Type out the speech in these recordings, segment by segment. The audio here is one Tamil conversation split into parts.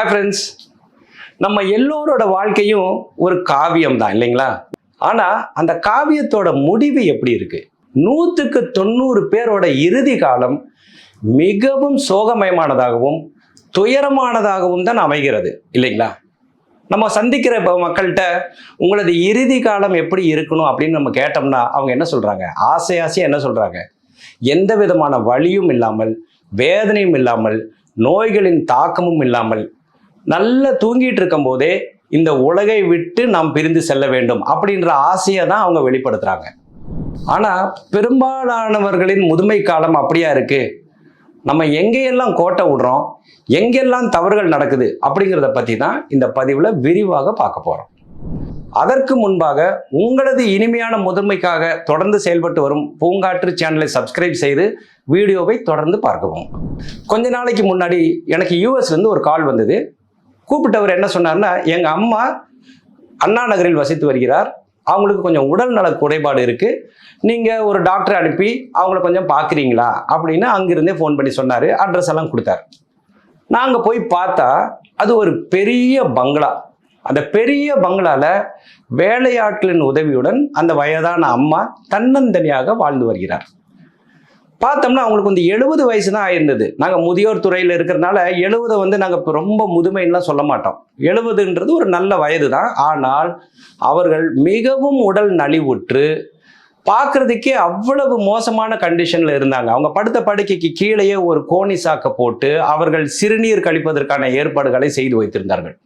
ஹாய் ஃப்ரெண்ட்ஸ் நம்ம எல்லோரோட வாழ்க்கையும் ஒரு காவியம் தான் இல்லைங்களா? ஆனால் அந்த காவியத்தோட முடிவு எப்படி இருக்கு? நூற்றுக்கு தொண்ணூறு பேரோட இறுதி காலம் மிகவும் சோகமயமானதாகவும் துயரமானதாகவும் தான் அமைகிறது இல்லைங்களா? நம்ம சந்திக்கிற இப்போ மக்கள்கிட்ட உங்களது இறுதி காலம் எப்படி இருக்கணும்? அப்படின்னு நம்ம கேட்டோம்னா அவங்க என்ன சொல்கிறாங்க ஆசை ஆசையாக என்ன சொல்கிறாங்க எந்த விதமான வலியும் இல்லாமல் வேதனையும் இல்லாமல் நோய்களின் தாக்கமும் இல்லாமல் நல்லா தூங்கிட்டு இருக்கும் போதே இந்த உலகை விட்டு நாம் பிரிந்து செல்ல வேண்டும் அப்படின்ற ஆசையை தான் அவங்க வெளிப்படுத்துறாங்க. ஆனா பெரும்பாலானவர்களின் முதுமை காலம் அப்படியா இருக்கு? நம்ம எங்கேயெல்லாம் கோட்டை விடுறோம் எங்கெல்லாம் தவறுகள் நடக்குது அப்படிங்கிறத பற்றி தான் இந்த பதிவில் விரிவாக பார்க்க போகிறோம் அதற்கு முன்பாக உங்களது இனிமையான முதன்மைக்காக தொடர்ந்து செயல்பட்டு வரும் பூங்காற்று சேனலை சப்ஸ்கிரைப் செய்து வீடியோவை தொடர்ந்து பார்க்கவும். கொஞ்ச நாளைக்கு முன்னாடி எனக்கு யூஎஸ்லேருந்து ஒரு கால் வந்தது. கூப்பிட்டவர் என்ன சொன்னார்னா எங்கள் அம்மா அண்ணா நகரில் வசித்து வருகிறார். அவங்களுக்கு கொஞ்சம் உடல் நல குறைபாடு இருக்குது நீங்கள் ஒரு டாக்டரை அனுப்பி அவங்கள கொஞ்சம் பார்க்குறீங்களா? அப்படின்னு அங்கிருந்தே ஃபோன் பண்ணி சொன்னார். அட்ரஸ் எல்லாம் கொடுத்தாரு. நாங்கள் போய் பார்த்தா அது ஒரு பெரிய பங்களா. அந்த பெரிய பங்களாவில் வேலையாட்களின் உதவியுடன் அந்த வயதான அம்மா தன்னந்தனியாக வாழ்ந்து வருகிறார். பார்த்தோம்னா அவங்களுக்கு வந்து எழுபது வயசு தான் ஆயிருந்தது. நாங்கள் முதியோர் துறையில் இருக்கிறதுனால எழுபதை வந்து நாங்கள் இப்போ ரொம்ப முதுமைன்னுலாம் சொல்ல மாட்டோம். எழுபதுன்றது ஒரு நல்ல வயது தான் ஆனால் அவர்கள் மிகவும் உடல் நலிவுற்று பார்க்கறதுக்கே அவ்வளவு மோசமான கண்டிஷனில் இருந்தாங்க. அவங்க படுத்த படுக்கைக்கு கீழேயே ஒரு கோணி சாக்கை போட்டு அவர்கள் சிறுநீர் கழிப்பதற்கான ஏற்பாடுகளை செய்து வைத்திருந்தார்கள்.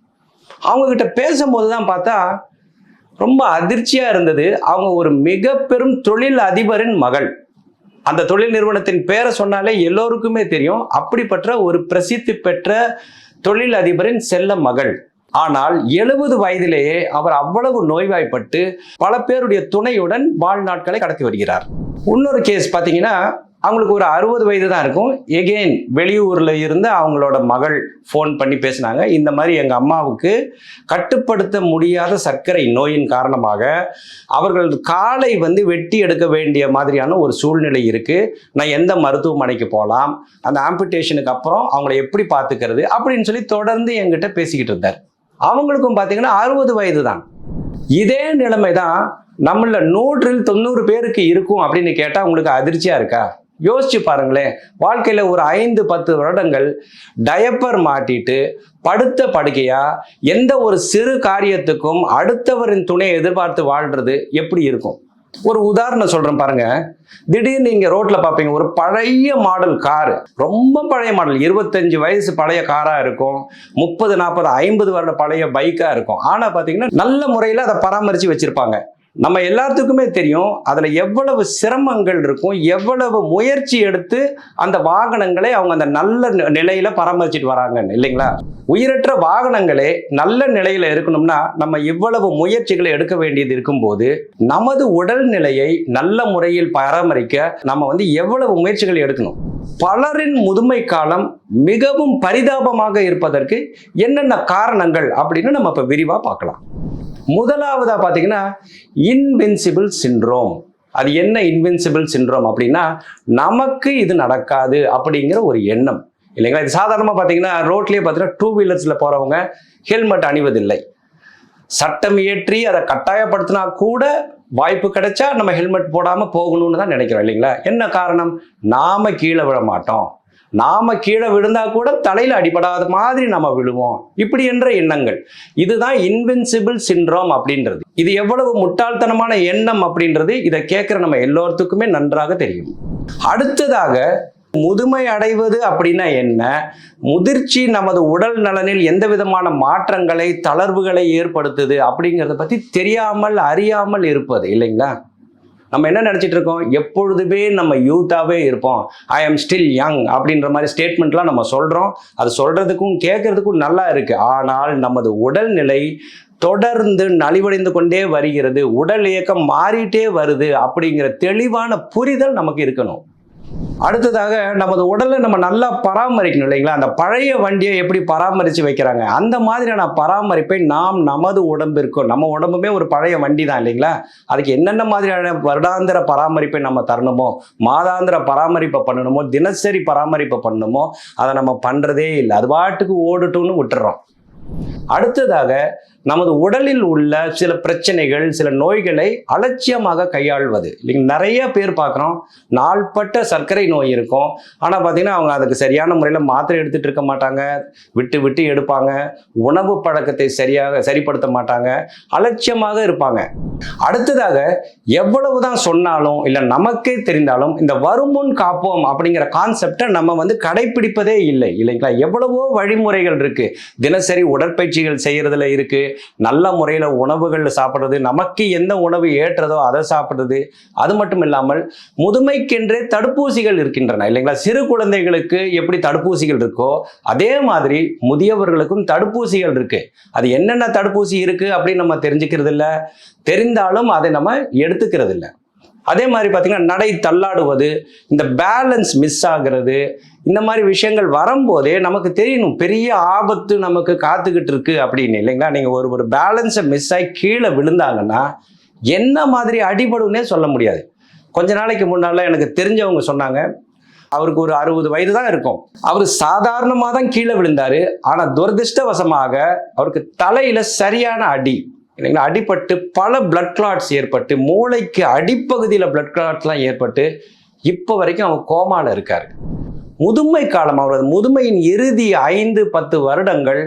அவங்கக்கிட்ட பேசும்போது தான் பார்த்தா ரொம்ப அதிர்ச்சியாக இருந்தது. அவங்க ஒரு மிக பெரும் தொழில் அதிபரின் மகள். அந்த தொழில் நிறுவனத்தின் பேரை சொன்னாலே எல்லோருக்குமே தெரியும். அப்படிப்பட்ட ஒரு பிரசித்தி பெற்ற தொழில் அதிபரின் செல்ல மகள். ஆனால் எழுபது வயதிலேயே அவர் அவ்வளவு நோய்வாய்ப்பட்டு பல பேருடைய துணையுடன் வாழ்நாட்களை கடத்தி வருகிறார். இன்னொரு கேஸ் பார்த்தீங்கன்னா அவங்களுக்கு ஒரு அறுபது வயது தான் இருக்கும். எகெயின் வெளியூரில் இருந்து அவங்களோட மகள் ஃபோன் பண்ணி பேசினாங்க. இந்த மாதிரி எங்கள் அம்மாவுக்கு கட்டுப்படுத்த முடியாத சர்க்கரை நோயின் காரணமாக அவர்கள் காலை வந்து வெட்டி எடுக்க வேண்டிய மாதிரியான ஒரு சூழ்நிலை இருக்குது நான் எந்த மருத்துவமனைக்கு போகலாம் அந்த ஆம்பிட்டேஷனுக்கு அப்புறம் அவங்கள எப்படி பார்த்துக்கிறது? அப்படின்னு சொல்லி தொடர்ந்து எங்கிட்ட பேசிக்கிட்டு இருந்தார். அவங்களுக்கும் பார்த்தீங்கன்னா அறுபது வயது தான். இதே நிலைமை தான் நம்மள நூற்றில் தொண்ணூறு பேருக்கு இருக்கும் அப்படின்னு கேட்டால் உங்களுக்கு அதிர்ச்சியாக இருக்கா? யோசிச்சு பாருங்களேன். வாழ்க்கையில் ஒரு ஐந்து பத்து வருடங்கள் டயப்பர் மாட்டிட்டு படுத்த படுக்கையா எந்த ஒரு சிறு காரியத்துக்கும் அடுத்தவரின் துணையை எதிர்பார்த்து வாழ்றது எப்படி இருக்கும்? ஒரு உதாரணம் சொல்றேன் பாருங்க. திடீர்னு நீங்க ரோட்ல பாப்பீங்க ஒரு பழைய மாடல் காரு ரொம்ப பழைய மாடல் இருபத்தஞ்சு வயசு பழைய காரா இருக்கும். முப்பது நாற்பது ஐம்பது வருட பழைய பைக்கா இருக்கும். ஆனா பாத்தீங்கன்னா நல்ல முறையில அதை பராமரிச்சு வச்சிருப்பாங்க. நம்ம எல்லாத்துக்குமே தெரியும் அதில் எவ்வளவு சிரமங்கள் இருக்கும் எவ்வளவு முயற்சி எடுத்து அந்த வாகனங்களை அவங்க அந்த நல்ல நிலையில் நிலையில பராமரிச்சுட்டு வராங்கன்னு இல்லைங்களா? உயிரற்ற வாகனங்களே நல்ல நிலையில் இருக்கணும்னா நம்ம இவ்வளவு முயற்சிகளை எடுக்க வேண்டியது இருக்கும்போது நமது உடல்நிலையை நல்ல முறையில் பராமரிக்க நம்ம வந்து எவ்வளவு முயற்சிகள் எடுக்கணும்? பலரின் முதுமை காலம் மிகவும் பரிதாபமாக இருப்பதற்கு என்னென்ன காரணங்கள் அப்படின்னு நம்ம இப்போ விரிவாக பார்க்கலாம். முதலாவதாக பார்த்தீங்கன்னா இன்வின்சிபிள் சின்ரோம் அது என்ன இன்வென்சிபிள் சின்ரோம் அப்படின்னா நமக்கு இது நடக்காது அப்படிங்கிற ஒரு எண்ணம். இல்லைங்களா? இது சாதாரணமாக பார்த்தீங்கன்னா ரோட்லேயே பார்த்தீங்கன்னா டூ வீலர்ஸில் போகிறவங்க ஹெல்மெட் அணிவதில்லை. சட்டம் இயற்றி அதை கட்டாயப்படுத்தினா கூட வாய்ப்பு கிடைச்சா நம்ம ஹெல்மெட் போடாமல் போகணும்னு தான் நினைக்கிறோம் இல்லைங்களா? என்ன காரணம்? நாம கீழே விழ மாட்டோம். நாம கீழே விழுந்தா கூட தலையில அடிபடாத மாதிரி நம்ம விழுவோம். இப்படி என்ற எண்ணங்கள். இதுதான் இன்வின்சிபிள் சிண்ட்ரோம் அப்படின்றது. இது எவ்வளவு முட்டாள்தனமான எண்ணம் அப்படின்றது இதை கேட்குற நம்ம எல்லோருத்துக்குமே நன்றாக தெரியும். அடுத்ததாக முதுமை அடைவது அப்படின்னா என்ன? முதிர்ச்சி நமது உடல் நலனில் எந்த விதமான மாற்றங்களை தளர்வுகளை ஏற்படுத்துது அப்படிங்கிறத பத்தி தெரியாமல் அறியாமல் இருப்பது இல்லைங்களா? நம்ம என்ன நினச்சிட்டு இருக்கோம்? எப்பொழுதுமே நம்ம யூத்தாகவே இருப்போம். ஐ ஆம் ஸ்டில் யங் அப்படின்ற மாதிரி ஸ்டேட்மெண்ட்லாம் நம்ம சொல்கிறோம் அது சொல்கிறதுக்கும் கேட்குறதுக்கும் நல்லா இருக்குது ஆனால் நமது உடல்நிலை தொடர்ந்து நலிவடைந்து கொண்டே வருகிறது. உடல் இயக்கம் மாறிட்டே வருது அப்படிங்கிற தெளிவான புரிதல் நமக்கு இருக்கணும். அடுத்ததாக நமது உடலை நம்ம நல்லா பராமரிக்கணும் இல்லைங்களா? அந்த பழைய வண்டியை எப்படி பராமரித்து வைக்கிறாங்க? அந்த மாதிரியான பராமரிப்பை நாம் நமது உடம்பிற்கும் நம்ம உடம்புமே ஒரு பழைய வண்டி தான் இல்லைங்களா? அதுக்கு என்னென்ன மாதிரியான வருடாந்திர பராமரிப்பை நம்ம தரணுமோ மாதாந்திர பராமரிப்பை பண்ணணுமோ தினசரி பராமரிப்பை பண்ணணுமோ அதை நம்ம பண்ணுறதே இல்லை. அது பாட்டுக்கு ஓடட்டும்னு விட்டுறோம். அடுத்ததாக நமது உடலில் உள்ள சில பிரச்சனைகள் சில நோய்களை அலட்சியமாக கையாள்வது. இல்லைங்க நிறைய பேர் பார்க்குறோம் நாள்பட்ட சர்க்கரை நோய் இருக்கும். ஆனால் பார்த்தீங்கன்னா அவங்க அதுக்கு சரியான முறையில் மாத்திரை எடுத்துகிட்டு இருக்க மாட்டாங்க விட்டு விட்டு எடுப்பாங்க உணவு பழக்கத்தை சரியாக சரிப்படுத்த மாட்டாங்க அலட்சியமாக இருப்பாங்க. அடுத்ததாக எவ்வளவு தான் சொன்னாலும் இல்லை நமக்கே தெரிந்தாலும் இந்த வருமுன் காப்போம் அப்படிங்கிற கான்செப்டை நம்ம வந்து கடைபிடிப்பதே இல்லை. இல்லைங்களா? எவ்வளவோ வழிமுறைகள் இருக்குது தினசரி உடற்பயிற்சிகள் செய்கிறதுல இருக்குது நல்ல முறையில் உணவுகள் சாப்பிட்றது நமக்கு எந்த உணவு ஏற்றதோ அதை சாப்பிட்றது. அது மட்டும் இல்லாமல் முதுமைக்கென்றே தடுப்பூசிகள் இருக்கின்றன. இல்லைங்களா? சிறு குழந்தைகளுக்கு எப்படி தடுப்பூசிகள் இருக்கோ அதே மாதிரி முதியவர்களுக்கும் தடுப்பூசிகள் இருக்கு. அது என்னென்ன தடுப்பூசி இருக்கு அப்படின்னு நம்ம தெரிஞ்சுக்கிறது இல்லை தெரிந்தாலும் அதை நம்ம எடுத்துக்கிறது இல்லை அதே மாதிரி பார்த்தீங்கன்னா நடை தள்ளாடுவது இந்த பேலன்ஸ் மிஸ் ஆகிறது இந்த மாதிரி விஷயங்கள் வரும்போதே நமக்கு தெரியணும் பெரிய ஆபத்து நமக்கு காத்துக்கிட்டு இருக்கு அப்படின்னு இல்லைங்களா? நீங்கள் ஒரு ஒரு பேலன்ஸை மிஸ் ஆகி கீழே விழுந்தாங்கன்னா என்ன மாதிரி அடிபடுன்னே சொல்ல முடியாது. கொஞ்ச நாளைக்கு முன்னால் எனக்கு தெரிஞ்சவங்க சொன்னாங்க அவருக்கு ஒரு அறுபது வயது தான் இருக்கும். அவர் சாதாரணமாக தான் கீழே விழுந்தாரு ஆனால் துரதிருஷ்டவசமாக அவருக்கு தலையில சரியான அடி. இல்லைங்களா? அடிபட்டு பல பிளட் கிளாட்ஸ் ஏற்பட்டு மூளைக்கு அடிப்பகுதியில் பிளட் கிளாட்ஸ்லாம் ஏற்பட்டு இப்போ வரைக்கும் அவர் கோமாவில் இருக்காரு. முதுமை காலம் அவரது முதுமையின் இறுதி ஐந்து பத்து வருடங்கள்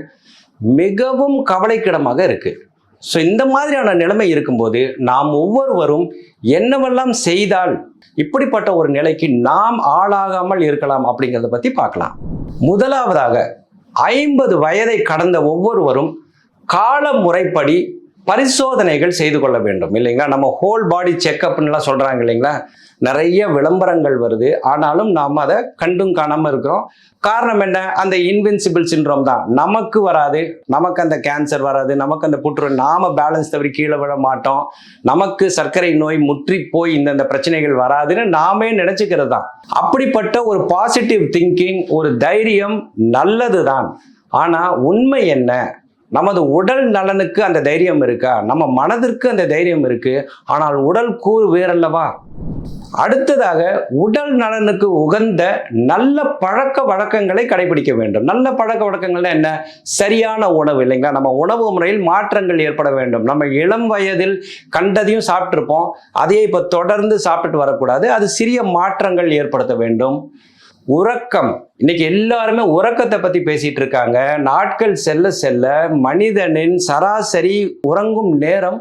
மிகவும் கவலைக்கிடமாக இருக்கு. ஸோ இந்த மாதிரியான நிலைமை இருக்கும்போது நாம் ஒவ்வொருவரும் என்னவெல்லாம் செய்தால் இப்படிப்பட்ட ஒரு நிலைக்கு நாம் ஆளாகாமல் இருக்கலாம் அப்படிங்கிறத பற்றி பார்க்கலாம். முதலாவதாக ஐம்பது வயதை கடந்த ஒவ்வொருவரும் கால முறைப்படி பரிசோதனைகள் செய்து கொள்ள வேண்டும் இல்லைங்களா? நம்ம ஹோல் பாடி செக்கப்னுலாம் சொல்கிறாங்க இல்லைங்களா? நிறைய விளம்பரங்கள் வருது. ஆனாலும் நாம் அதை கண்டும் காணாமல் இருக்கிறோம். காரணம் என்ன? அந்த இன்வின்சிபிள் சின்ரோம் தான். நமக்கு வராது. நமக்கு அந்த கேன்சர் வராது. நமக்கு அந்த புற்று நாம் பேலன்ஸ் தவறி கீழே விழ மாட்டோம். நமக்கு சர்க்கரை நோய் முற்றி போய் இந்தந்த பிரச்சனைகள் வராதுன்னு நாமே நினச்சிக்கிறது தான். அப்படிப்பட்ட ஒரு பாசிட்டிவ் திங்கிங் ஒரு தைரியம் நல்லது தான் ஆனால் உண்மை என்ன? நமது உடல் நலனுக்கு அந்த தைரியம் இருக்கா? நம்ம மனதிற்கு அந்த தைரியம் இருக்கு. ஆனால் உடல் கூறு வேறல்லவா? அடுத்ததாக உடல் நலனுக்கு உகந்த நல்ல பழக்க வழக்கங்களை கடைபிடிக்க வேண்டும். நல்ல பழக்க வழக்கங்கள்னா என்ன? சரியான உணவு இல்லைங்களா? நம்ம உணவு முறையில் மாற்றங்கள் ஏற்பட வேண்டும். நம்ம இளம் வயதில் கண்டதையும் சாப்பிட்ருப்போம் அதையே இப்போ தொடர்ந்து சாப்பிட்டுட்டு வரக்கூடாது. அது சிறிய மாற்றங்கள் ஏற்படுத்த வேண்டும். உறக்கம். இன்னைக்கு எல்லாருமே உறக்கத்தை பத்தி பேசிட்டு இருக்காங்க. நாட்கள் செல்ல செல்ல மனிதனின் சராசரி உறங்கும் நேரம்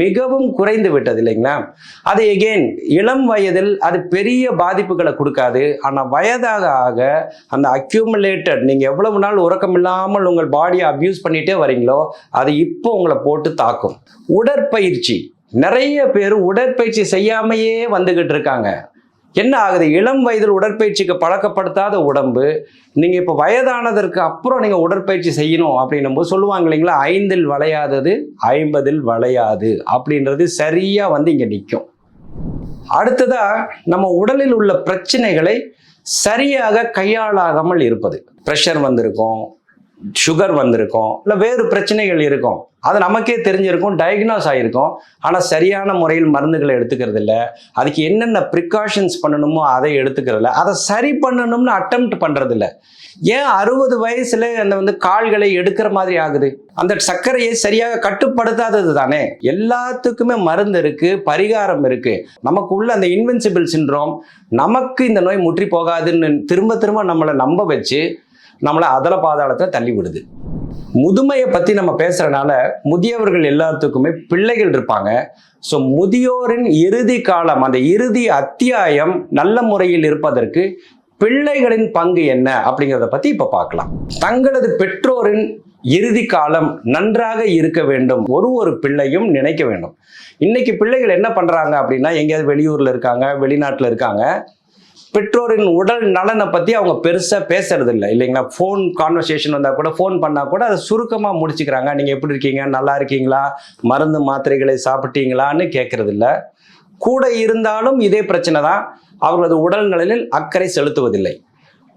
மிகவும் குறைந்து விட்டது இல்லைங்களா? அது எகெயின் இளம் வயதில் அது பெரிய பாதிப்புகளை கொடுக்காது. ஆனால் வயதாக ஆக அந்த அக்யூமுலேட்டட் நீங்கள் எவ்வளவு நாள் உறக்கம் இல்லாமல் உங்கள் பாடியை அப்யூஸ் பண்ணிட்டே வரீங்களோ அது இப்போ உங்களை போட்டு தாக்கும். உடற்பயிற்சி. நிறைய பேர் உடற்பயிற்சி செய்யாமையே வந்துகிட்டு இருக்காங்க. என்ன ஆகுது? இளம் வயதில் உடற்பயிற்சிக்கு பழக்கப்படுத்தாத உடம்பு நீங்கள் இப்போ வயதானதற்கு அப்புறம் நீங்கள் உடற்பயிற்சி செய்யணும் அப்படின்னும் போது சொல்லுவாங்க இல்லைங்களா? ஐந்தில் வளையாதது ஐம்பதில் வளையாது அப்படின்றது சரியாக வந்து இங்கே நிற்கும் அடுத்ததாக நம்ம உடலில் உள்ள பிரச்சனைகளை சரியாக கையாளாகாமல் இருப்பது. ப்ரெஷர் வந்திருக்கும் சுகர் வந்திருக்கும் இல்லை வேறு பிரச்சனைகள் இருக்கும். அது நமக்கே தெரிஞ்சிருக்கும் டயக்னோஸ் ஆகிருக்கும் ஆனால் சரியான முறையில் மருந்துகளை எடுத்துக்கிறது இல்லை அதுக்கு என்னென்ன ப்ரிகாஷன்ஸ் பண்ணணுமோ அதை எடுத்துக்கிறது இல்லை அதை சரி பண்ணணும்னு அட்டம்ப்ட் பண்ணுறது இல்லை ஏன் அறுபது வயசுல அந்த வந்து கால்களை எடுக்கிற மாதிரி ஆகுது? அந்த சர்க்கரையை சரியாக கட்டுப்படுத்தாதது தானே? எல்லாத்துக்குமே மருந்து இருக்கு பரிகாரம் இருக்கு. நமக்கு உள்ள அந்த இன்வென்சிபிள் சின்ரோம் நமக்கு இந்த நோய் முற்றி போகாதுன்னு திரும்ப திரும்ப நம்மளை நம்ப வச்சு நம்மளை அதல பாதாளத்தை தள்ளி விடுது. முதுமையை பற்றி நம்ம பேசுகிறனால முதியவர்கள் எல்லாத்துக்குமே பிள்ளைகள் இருப்பாங்க. ஸோ முதியோரின் இறுதி காலம் அந்த இறுதி அத்தியாயம் நல்ல முறையில் இருப்பதற்கு பிள்ளைகளின் பங்கு என்ன அப்படிங்கிறத பற்றி இப்போ பார்க்கலாம். தங்களது பெற்றோரின் இறுதி காலம் நன்றாக இருக்க வேண்டும். ஒரு ஒரு பிள்ளையும் நினைக்க வேண்டும். இன்னைக்கு பிள்ளைகள் என்ன பண்ணுறாங்க அப்படின்னா எங்கேயாவது வெளியூரில் இருக்காங்க வெளிநாட்டில் இருக்காங்க. பெற்றோரின் உடல் நலனை பற்றி அவங்க பெருசாக பேசுறது இல்லை இல்லைங்களா? ஃபோன் கான்வர்சேஷன் வந்தால் கூட ஃபோன் பண்ணால் கூட அதை சுருக்கமாக முடிச்சுக்கிறாங்க. நீங்கள் எப்படி இருக்கீங்க? நல்லா இருக்கீங்களா? மருந்து மாத்திரைகளை சாப்பிட்டீங்களான்னு கேட்கறது இல்லை கூட இருந்தாலும் இதே பிரச்சனை தான். அவர்களது உடல் நலனில் அக்கறை செலுத்துவதில்லை.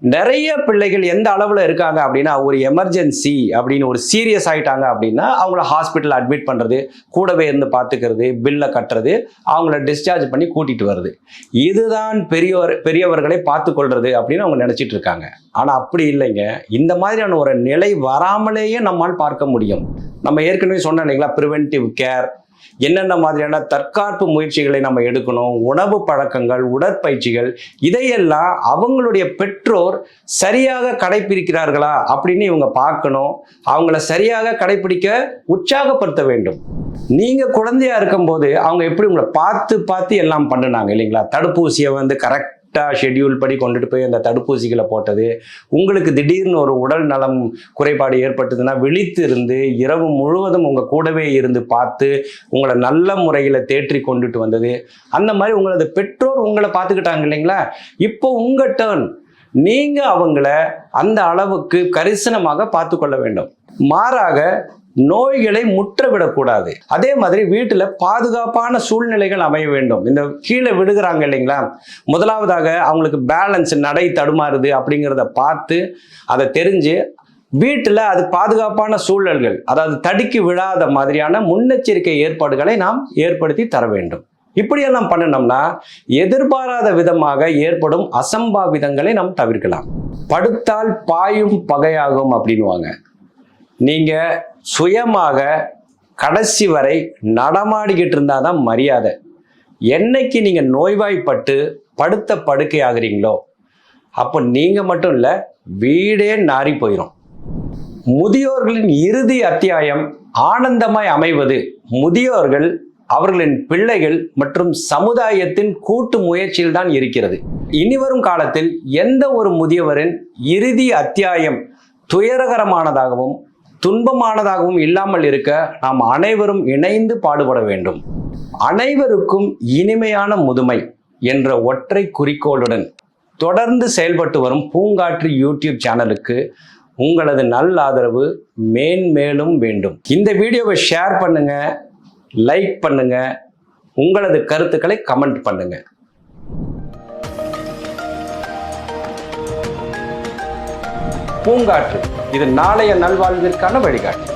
நிறைய பிள்ளைகள் எந்த அளவில் இருக்காங்க அப்படின்னா ஒரு எமர்ஜென்சி அப்படின்னு ஒரு சீரியஸ் ஆகிட்டாங்க அப்படின்னா அவங்கள ஹாஸ்பிட்டல் அட்மிட் பண்ணுறது கூடவே இருந்து பார்த்துக்கிறது பில்லை கட்டுறது அவங்கள டிஸ்சார்ஜ் பண்ணி கூட்டிகிட்டு வருது இதுதான் பெரியவர் பெரியவர்களை பார்த்துக்கொள்றது அப்படின்னு அவங்க நினச்சிட்டு இருக்காங்க. ஆனால் அப்படி இல்லைங்க. இந்த மாதிரியான ஒரு நிலை வராமலேயே நம்மால் பார்க்க முடியும். நம்ம ஏற்கனவே சொன்னோம் இல்லைங்களா ப்ரிவென்டிவ் கேர் என்னென்ன மாதிரியான தற்காப்பு முயற்சிகளை நம்ம எடுக்கணும் உணவு பழக்கங்கள் உடற்பயிற்சிகள் இதையெல்லாம் அவங்களுடைய பெற்றோர் சரியாக கடைபிடிக்கிறார்களா அப்படின்னு இவங்க பார்க்கணும். அவங்கள சரியாக கடைபிடிக்க உற்சாகப்படுத்த வேண்டும். நீங்க குழந்தையா இருக்கும்போது அவங்க எப்படி உங்களை பார்த்து பார்த்து எல்லாம் பண்ணுனாங்க இல்லைங்களா? தடுப்பூசியை வந்து கரெக்ட் கரெக்டாக ஷெட்யூல் படி கொண்டுட்டு போய் அந்த தடுப்பூசிகளை போட்டது உங்களுக்கு திடீர்னு ஒரு உடல் நலம் குறைபாடு ஏற்பட்டதுன்னா விழித்து இருந்து இரவு முழுவதும் உங்கள் கூடவே இருந்து பார்த்து உங்களை நல்ல முறையில் தேற்றி கொண்டுட்டு வந்தது. அந்த மாதிரி உங்களது பெற்றோர் உங்களை பார்த்துக்கிட்டாங்க இல்லைங்களா? இப்போ உங்கள் டேர்ன் நீங்கள் அவங்கள அந்த அளவுக்கு கரிசனமாக பார்த்து கொள்ள வேண்டும். மாறாக நோய்களை முற்ற விடக்கூடாது அதே மாதிரி வீட்டில் பாதுகாப்பான சூழ்நிலைகள் அமைய வேண்டும். இந்த கீழே விடுகிறாங்க இல்லைங்களா? முதலாவதாக அவங்களுக்கு பேலன்ஸ் நடை தடுமாறுது அப்படிங்கிறத பார்த்து அதை தெரிஞ்சு வீட்டில் அது பாதுகாப்பான சூழல்கள் அதாவது தடுக்கி விழாத மாதிரியான முன்னெச்சரிக்கை ஏற்பாடுகளை நாம் ஏற்படுத்தி தர வேண்டும். இப்படியெல்லாம் பண்ணினோம்னா எதிர்பாராத விதமாக ஏற்படும் அசம்பாவிதங்களை நாம் தவிர்க்கலாம். படுத்தால் பாயும் பகையாகும் அப்படின்வாங்க நீங்கள் சுயமாக கடைசி வரை நடமாடிக்கிட்டு இருந்தால் தான் மரியாதை. என்னைக்கு நீங்கள் நோய்வாய்ப்பட்டு படுத்த படுக்கை ஆகுறீங்களோ அப்போ நீங்கள் மட்டும் இல்லை வீடே நாறி போயிடும் முதியோர்களின் இறுதி அத்தியாயம் ஆனந்தமாய் அமைவது. முதியோர்கள் அவர்களின் பிள்ளைகள் மற்றும் சமுதாயத்தின் கூட்டு முயற்சியில் தான் இருக்கிறது. இனிவரும் காலத்தில் எந்த ஒரு முதியவரின் இறுதி அத்தியாயம் துயரகரமானதாகவும் துன்பமானதாகவும் இல்லாமல் இருக்க நாம் அனைவரும் இணைந்து பாடுபட வேண்டும். அனைவருக்கும் இனிமையான முதுமை என்ற ஒற்றை குறிக்கோளுடன் தொடர்ந்து செயல்பட்டு வரும் பூங்காற்று யூடியூப் சேனலுக்கு உங்களது நல் ஆதரவு மேன்மேலும் வேண்டும். இந்த வீடியோவை ஷேர் பண்ணுங்க லைக் பண்ணுங்க உங்களது கருத்துக்களை கமெண்ட் பண்ணுங்க. பூங்காற்று. இது நாளைய நல்வாழ்விற்கான வழிகாட்டி.